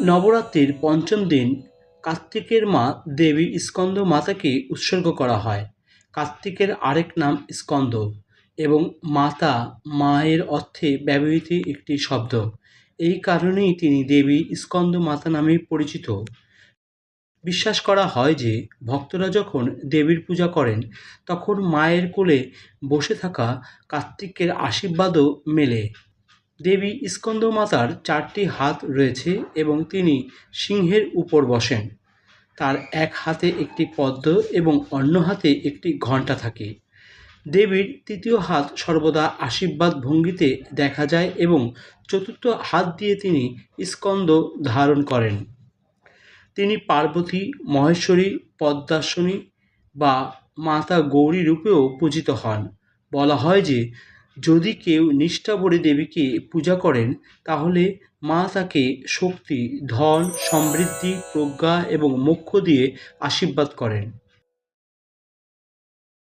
নবরাত্রির পঞ্চম দিন কার্তিকের মা দেবী স্কন্দ মাতাকে উৎসর্গ করা হয়। কার্তিকের আরেক নাম স্কন্দ এবং মাতা মায়ের অর্থে ব্যবহৃত একটি শব্দ। এই কারণেই তিনি দেবী স্কন্দ মাতা নামে পরিচিত। বিশ্বাস করা হয় যে, ভক্তরা যখন দেবীর পূজা করেন, তখন মায়ের কোলে বসে থাকা কার্তিকের আশীর্বাদও মেলে। দেবী স্কন্দ মাতার চারটি হাত রয়েছে এবং তিনি সিংহের উপর বসেন। তার এক হাতে একটি পদ্ম এবং অন্য হাতে একটি ঘণ্টা থাকে। দেবীর তৃতীয় হাত সর্বদা আশীর্বাদ ভঙ্গিতে দেখা যায় এবং চতুর্থ হাত দিয়ে তিনি স্কন্দ ধারণ করেন। তিনি পার্বতী, মহেশ্বরী, পদ্মাসনী বা মাতা গৌরী রূপেও পূজিত হন। বলা হয় যে যদি কেউ নিষ্ঠা ভরে দেবীকে পূজা করেন, তাহলে মা তাকে শক্তি, ধন, সমৃদ্ধি, প্রজ্ঞা এবং মোক্ষ দিয়ে আশীর্বাদ করেন।